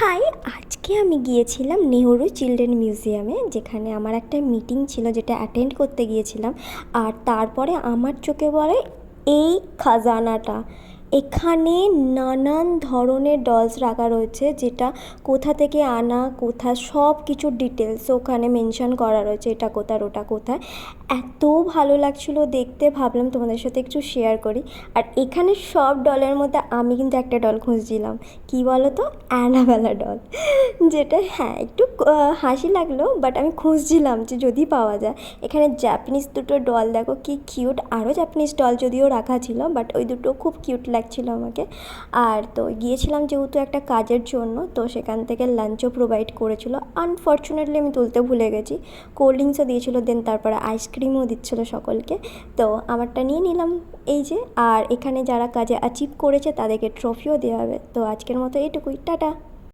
High, আজকে আমি গিয়েছিলাম নেহরু চিলড্রেন মিউজিয়ামে, যেখানে আমার একটা মিটিং ছিল যেটা অ্যাটেন্ড করতে গিয়েছিলাম। আর তারপরে আমার চোখে পড়ে এই খাজানাটা। এখানে নানান ধরনের ডলস রাখা রয়েছে, যেটা কোথা থেকে আনা, কোথা সব কিছু ডিটেলস ওখানে মেনশন করা রয়েছে, এটা কোথার, ওটা কোথায়। এত ভালো লাগছিল দেখতে, ভাবলাম তোমাদের সাথে একটু শেয়ার করি। আর এখানে সব ডলের মধ্যে আমি কিন্তু একটা ডল খুঁজছিলাম। কী বলো তো অ্যানাবেলা ডল যেটা হ্যাঁ একটু হাসি লাগল বাট আমি খুঁজছিলাম যে যদি পাওয়া যায়। এখানে জাপানিজ দুটো ডল দেখো কি কিউট আরও জাপানিজ ডল যদিও রাখা ছিল বাট ওই দুটো খুব কিউট লাগছিল আমাকে। আর তো গিয়েছিলাম যেহেতু একটা কাজের জন্য, তো সেখান থেকে লাঞ্চও প্রোভাইড করেছিল। আনফর্চুনেটলি আমি তুলতে ভুলে গেছি। কোল্ড ড্রিঙ্কসও দিয়েছিল দেন তারপরে আইসক্রিমও দিচ্ছিল সকলকে। তো আমারটা নিয়ে নিলাম এই যে। আর এখানে যারা কাজে অ্যাচিভ করেছে তাদেরকে ট্রফিও দেওয়া হবে। তো আজকের মতো এটুকুই। টাটা!